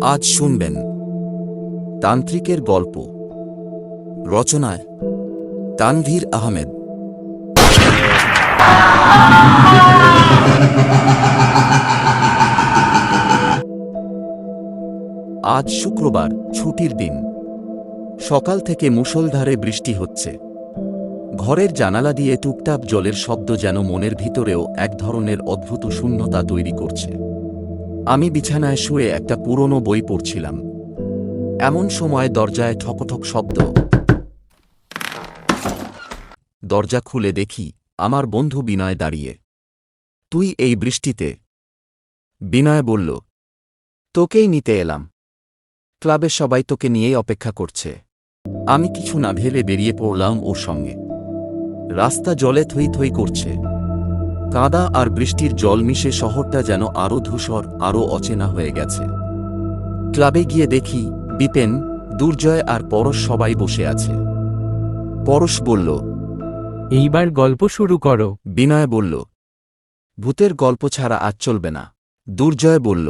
আজ শুনবেন তান্ত্রিকের গল্প। রচনায় তানভীর আহমেদ। আজ শুক্রবার, ছুটির দিন। সকাল থেকে মুষলধারে বৃষ্টি হচ্ছে। ঘরের জানালা দিয়ে টুকটাপ জলের শব্দ যেন মনের ভিতরেও এক ধরনের অদ্ভুত শূন্যতা তৈরি করছে। আমি বিছানায় শুয়ে একটা পুরনো বই পড়ছিলাম। এমন সময় দরজায় ঠকঠক শব্দ। দরজা খুলে দেখি, আমার বন্ধু বিনয় দাঁড়িয়ে। তুই এই বৃষ্টিতে? বিনয় বলল, তোকেই নিতে এলাম। ক্লাবের সবাই তোকে নিয়েই অপেক্ষা করছে। আমি কিছু না ভেবে বেরিয়ে পড়লাম ওর সঙ্গে। রাস্তা জলে থই থই করছে। কাদা আর বৃষ্টির জল মিশে শহরটা যেন আরও ধূসর আরও অচেনা হয়ে গেছে। ক্লাবে গিয়ে দেখি বিপেন দুর্জয় আর পরশ সবাই বসে আছে। পরশ বলল এইবার গল্প শুরু করো। বিনয় বলল ভূতের গল্প ছাড়া আজ চলবে না। দুর্জয় বলল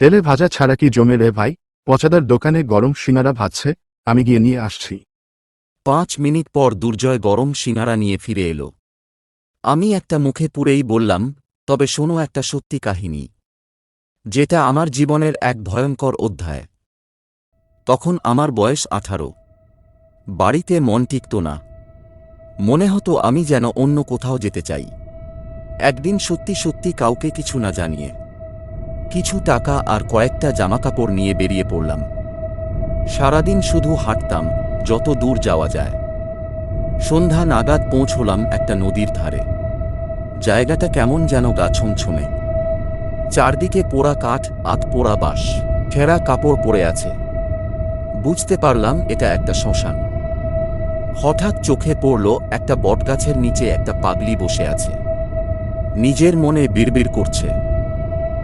তেলে ভাজা ছাড়া কি জমে রে ভাই? পচাদার দোকানে গরম সিঙ্গারা ভাজছে আমি গিয়ে নিয়ে আসছি। পাঁচ মিনিট পর দুর্জয় গরম সিঙারা নিয়ে ফিরে এলো। আমি একটা মুখে পুরেই বললাম, তবে শোনো একটা সত্যি কাহিনী। যেটা আমার জীবনের এক ভয়ঙ্কর অধ্যায়। তখন আমার বয়স আঠারো। বাড়িতে মন টিকত না। মনে হতো আমি যেন অন্য কোথাও যেতে চাই। একদিন সত্যি সত্যি কাউকে কিছু না জানিয়ে, কিছু টাকা আর কয়েকটা জামাকাপড় নিয়ে বেরিয়ে পড়লাম। সারাদিন শুধু হাঁটতাম, যত দূর যাওয়া যায়। সন্ধ্যা নাগাদ পৌঁছলাম একটা নদীর ধারে। জায়গাটা কেমন যেন গা ছমছমে। চারদিকে পোড়া কাঠ আত পোড়া বাঁশ ছেঁড়া কাপড় পরে আছে। বুঝতে পারলাম এটা একটা শ্মশান। হঠাৎ চোখে পড়ল একটা বটগাছের নিচে একটা পাগলি বসে আছে। নিজের মনে বিড়বিড় করছে।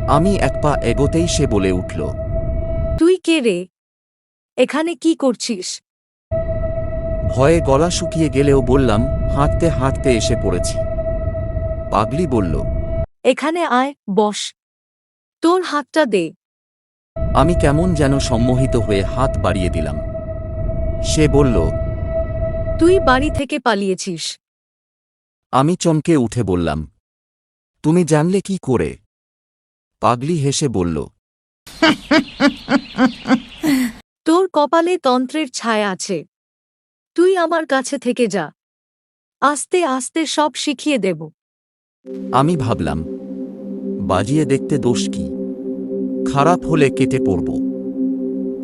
আমি এক পা এগোতেই সে বলে উঠল তুই কে রে? এখানে কি করছিস? ভয়ে গলা শুকিয়ে গেলেও বললাম হাঁটতে হাঁটতে এসে পড়েছি। পাগলি বলল এখানে আয় বস। তোর হাতটা দে। আমি কেমন যেন সম্মোহিত হয়ে হাত বাড়িয়ে দিলাম। সে বলল তুই বাড়ি থেকে পালিয়েছিস। আমি চমকে উঠে বললাম তুমি জানলে কি করে? পাগলি হেসে বলল তোর কপালে তন্ত্রের ছায়া আছে। তুই আমার কাছে থেকে যা। আস্তে আস্তে সব শিখিয়ে দেব। আমি ভাবলাম, বাজিয়ে দেখতে দোষ কি? খারাপ হলে কেটে পড়ব।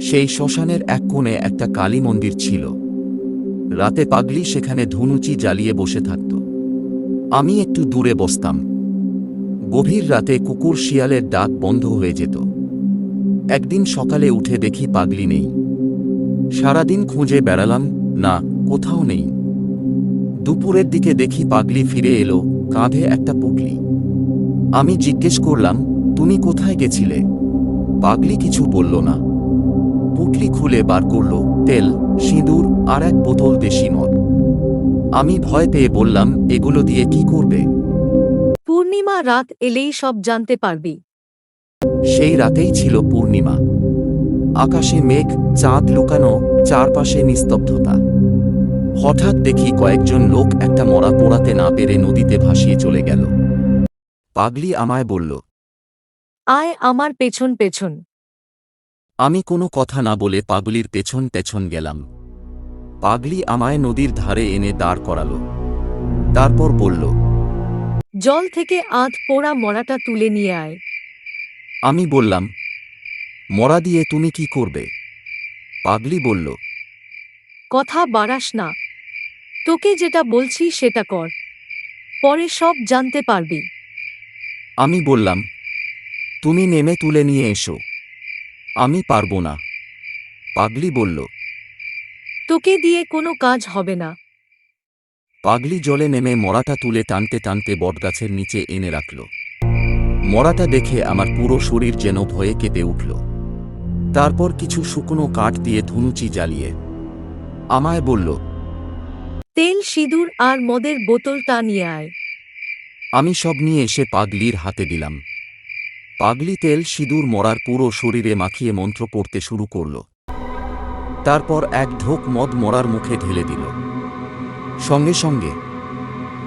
সেই শ্মশানের এক কোণে একটা কালী মন্দির ছিল। রাতে পাগলি সেখানে ধুনুচি জ্বালিয়ে বসে থাকত। আমি একটু দূরে বসতাম। গভীর রাতে কুকুর শিয়ালের ডাক বন্ধ হয়ে যেত। একদিন সকালে উঠে দেখি পাগলি নেই। সারাদিন খুঁজে বেড়ালাম, না, কোথাও নেই। দুপুরের দিকে দেখি পাগলি ফিরে এলো কাঁধে একটা পুটলি। আমি জিজ্ঞেস করলাম তুমি কোথায় গেছিলে? পাগলি কিছু বলল না। পুটলি খুলে বার করল তেল সিঁদুর আর এক বোতল দেশি মদ। আমি ভয় পেয়ে বললাম এগুলো দিয়ে কি করবে? পূর্ণিমা রাত এলেই সব জানতে পারবি। সেই রাতেই ছিল পূর্ণিমা। আকাশে মেঘ চাঁদ লুকানো চারপাশে নিস্তব্ধতা। হঠাৎ দেখি কয়েকজন লোক একটা মরা পোড়াতে না পেরে নদীতে ভাসিয়ে চলে গেল। পাগলি আমায় বলল আয় আমার পেছন পেছন। আমি কোনো কথা না বলে পাগলির পেছন পেছন গেলাম। পাগলি আমায় নদীর ধারে এনে দাঁড় করালো। তারপর বলল জল থেকে আধ পোড়া মরাটা তুলে নিয়ে আয়। আমি বললাম মরা দিয়ে তুমি কি করবে? পাগলি বলল কথা বাড়াস না। তোকে যেটা বলছি সেটা কর। পরে সব জানতে পারবি। আমি বললাম তুমি নেমে তুলে নিয়ে এসো। আমি পারব না। পাগলি বলল তোকে দিয়ে কোনো কাজ হবে না। পাগলি জলে নেমে মরাটা তুলে টানতে টানতে বটগাছের নিচে এনে রাখল। মরাটা দেখে আমার পুরো শরীর যেন ভয়ে কেঁপে উঠল। তারপর কিছু শুকনো কাঠ দিয়ে ধুনুচি জ্বালিয়ে আমায় বলল তেল, সিঁদুর আর মদের বোতলটা নিয়ে আয়। আমি সব নিয়ে এসে পাগলির হাতে দিলাম। পাগলি তেল, সিঁদুর, মরার পুরো শরীরে মাখিয়ে মন্ত্র পড়তে শুরু করল। তারপর এক ঢোক মদ মরার মুখে ঢেলে দিল। সঙ্গে সঙ্গে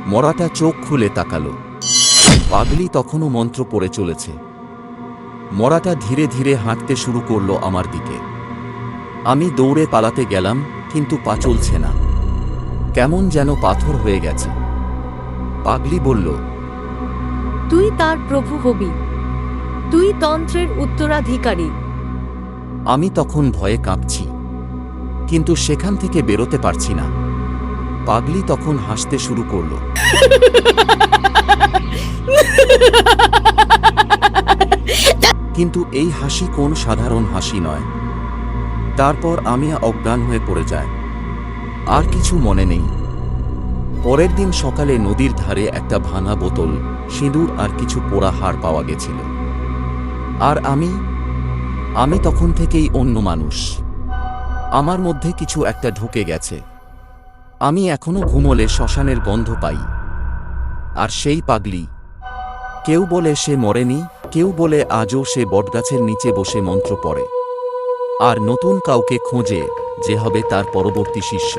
মরাটা চোখ খুলে তাকালো। পাগলি তখনও মন্ত্র পড়ে চলেছে। মরাটা ধীরে ধীরে হাঁটতে শুরু করল আমার দিকে। আমি দৌড়ে পালাতে গেলাম, কিন্তু পা চলছে না। কেমন যেন পাথর হয়ে গেছে। পাগলি বলল তুই তার প্রভু হবি। তুই তন্ত্রের উত্তরাধিকারী। আমি তখন ভয়ে কাঁপছি কিন্তু সেখান থেকে বেরোতে পারছি না। পাগলি তখন হাসতে শুরু করল। কিন্তু এই হাসি কোন সাধারণ হাসি নয়। তারপর আমি অজ্ঞান হয়ে পড়ে যায়। আর কিছু মনে নেই। পরের দিন সকালে নদীর ধারে একটা ভাঙা বোতল, সিঁদুর আর কিছু পোড়া হাড় পাওয়া গেছিল। আর আমি? আমি তখন থেকেই অন্য মানুষ। আমার মধ্যে কিছু একটা ঢুকে গেছে। আমি এখনও ঘুমলে শ্মশানের গন্ধ পাই। আর সেই পাগলি। কেউ বলে সে মরেনি, কেউ বলে আজও সে বটগাছের নিচে বসে মন্ত্র পড়ে। আর নতুন কাউকে খোঁজে যে হবে তার পরবর্তী শিষ্য।